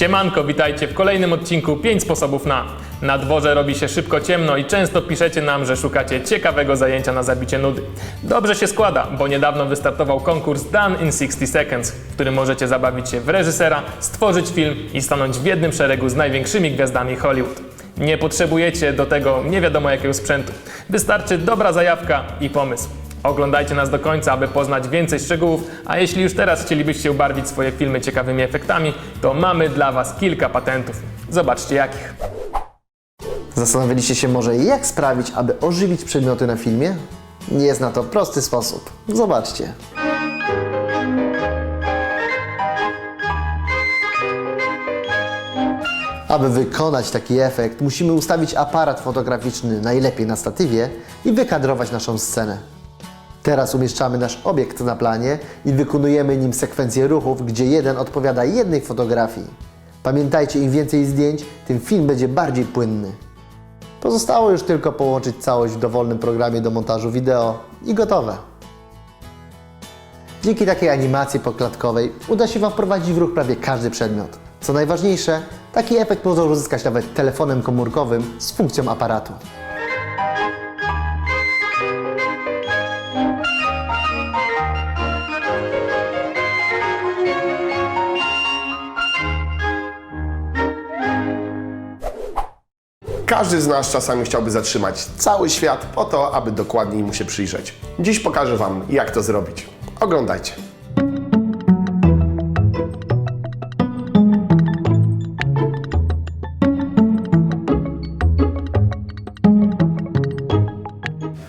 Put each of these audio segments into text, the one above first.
Siemanko, witajcie w kolejnym odcinku 5 sposobów na. Na dworze robi się szybko ciemno i często piszecie nam, że szukacie ciekawego zajęcia na zabicie nudy. Dobrze się składa, bo niedawno wystartował konkurs Done in 60 Seconds, w którym możecie zabawić się w reżysera, stworzyć film i stanąć w jednym szeregu z największymi gwiazdami Hollywood. Nie potrzebujecie do tego nie wiadomo jakiego sprzętu. Wystarczy dobra zajawka i pomysł. Oglądajcie nas do końca, aby poznać więcej szczegółów, a jeśli już teraz chcielibyście ubarwić swoje filmy ciekawymi efektami, to mamy dla Was kilka patentów. Zobaczcie jakich. Zastanawialiście się może, jak sprawić, aby ożywić przedmioty na filmie? Jest na to prosty sposób. Zobaczcie. Aby wykonać taki efekt, musimy ustawić aparat fotograficzny najlepiej na statywie i wykadrować naszą scenę. Teraz umieszczamy nasz obiekt na planie i wykonujemy nim sekwencję ruchów, gdzie jeden odpowiada jednej fotografii. Pamiętajcie, im więcej zdjęć, tym film będzie bardziej płynny. Pozostało już tylko połączyć całość w dowolnym programie do montażu wideo i gotowe. Dzięki takiej animacji poklatkowej uda się Wam wprowadzić w ruch prawie każdy przedmiot. Co najważniejsze, taki efekt można uzyskać nawet telefonem komórkowym z funkcją aparatu. Każdy z nas czasami chciałby zatrzymać cały świat po to, aby dokładniej mu się przyjrzeć. Dziś pokażę Wam, jak to zrobić. Oglądajcie.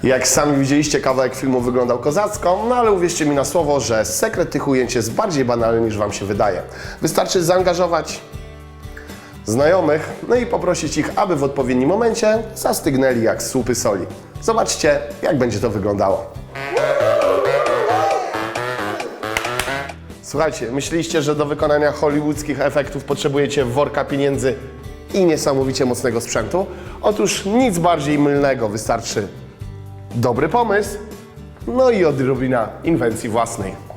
Jak sami widzieliście, kawałek filmu wyglądał kozacko, no ale uwierzcie mi na słowo, że sekret tych ujęć jest bardziej banalny niż Wam się wydaje. Wystarczy zaangażować znajomych, no i poprosić ich, aby w odpowiednim momencie zastygnęli jak słupy soli. Zobaczcie, jak będzie to wyglądało. Słuchajcie, myśleliście, że do wykonania hollywoodzkich efektów potrzebujecie worka pieniędzy i niesamowicie mocnego sprzętu? Otóż nic bardziej mylnego, wystarczy dobry pomysł, no i odrobina inwencji własnej.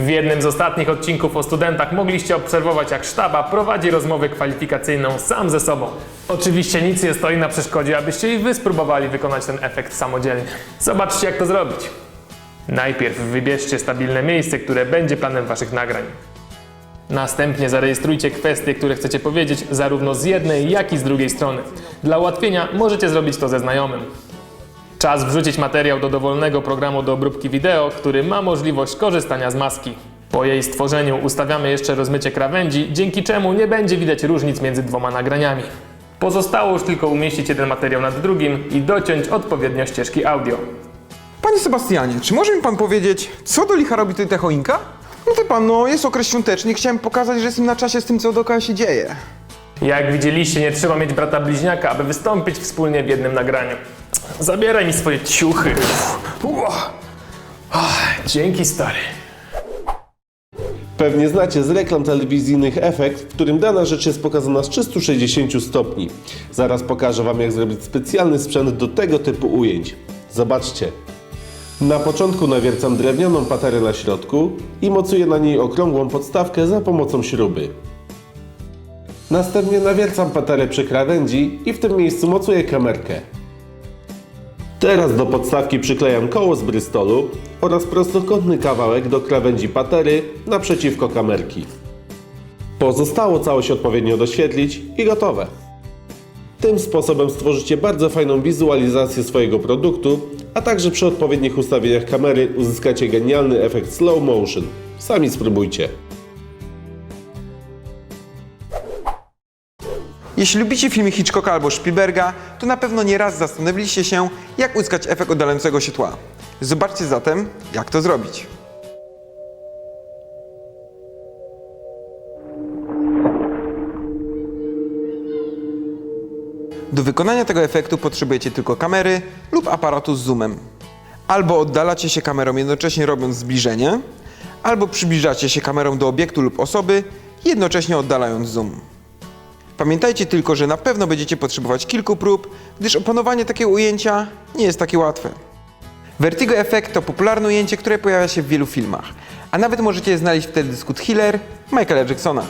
W jednym z ostatnich odcinków o studentach mogliście obserwować, jak sztaba prowadzi rozmowę kwalifikacyjną sam ze sobą. Oczywiście nic nie stoi na przeszkodzie, abyście i wy spróbowali wykonać ten efekt samodzielnie. Zobaczcie, jak to zrobić. Najpierw wybierzcie stabilne miejsce, które będzie planem waszych nagrań. Następnie zarejestrujcie kwestie, które chcecie powiedzieć zarówno z jednej, jak i z drugiej strony. Dla ułatwienia możecie zrobić to ze znajomym. Czas wrzucić materiał do dowolnego programu do obróbki wideo, który ma możliwość korzystania z maski. Po jej stworzeniu ustawiamy jeszcze rozmycie krawędzi, dzięki czemu nie będzie widać różnic między dwoma nagraniami. Pozostało już tylko umieścić jeden materiał nad drugim i dociąć odpowiednio ścieżki audio. Panie Sebastianie, czy może mi pan powiedzieć, co do licha robi tutaj ta choinka? No wie pan, no jest okres świąteczny chciałem pokazać, że jestem na czasie z tym, co dookoła się dzieje. Jak widzieliście, nie trzeba mieć brata bliźniaka, aby wystąpić wspólnie w jednym nagraniu. Zabieraj mi swoje ciuchy. Ach, Dzięki, stary. Pewnie znacie z reklam telewizyjnych efekt, w którym dana rzecz jest pokazana z 360 stopni. Zaraz pokażę Wam, jak zrobić specjalny sprzęt do tego typu ujęć. Zobaczcie. Na początku nawiercam drewnianą paterę na środku i mocuję na niej okrągłą podstawkę za pomocą śruby. Następnie nawiercam paterę przy krawędzi i w tym miejscu mocuję kamerkę. Teraz do podstawki przyklejam koło z brystolu oraz prostokątny kawałek do krawędzi patery naprzeciwko kamerki. Pozostało całość odpowiednio doświetlić i gotowe. Tym sposobem stworzycie bardzo fajną wizualizację swojego produktu, a także przy odpowiednich ustawieniach kamery uzyskacie genialny efekt slow motion. Sami spróbujcie. Jeśli lubicie filmy Hitchcocka albo Spielberga, to na pewno nie raz zastanowiliście się, jak uzyskać efekt oddalającego się tła. Zobaczcie zatem, jak to zrobić. Do wykonania tego efektu potrzebujecie tylko kamery lub aparatu z zoomem. Albo oddalacie się kamerą jednocześnie robiąc zbliżenie, albo przybliżacie się kamerą do obiektu lub osoby, jednocześnie oddalając zoom. Pamiętajcie tylko, że na pewno będziecie potrzebować kilku prób, gdyż opanowanie takiego ujęcia nie jest takie łatwe. Vertigo Effect to popularne ujęcie, które pojawia się w wielu filmach, a nawet możecie je znaleźć w teledysku Thriller Michaela Jacksona.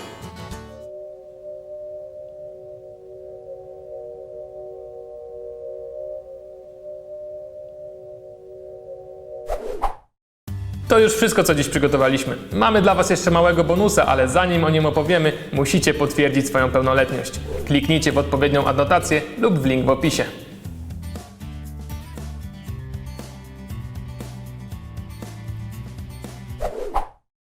To już wszystko, co dziś przygotowaliśmy. Mamy dla Was jeszcze małego bonusa, ale zanim o nim opowiemy, musicie potwierdzić swoją pełnoletność. Kliknijcie w odpowiednią adnotację lub w link w opisie.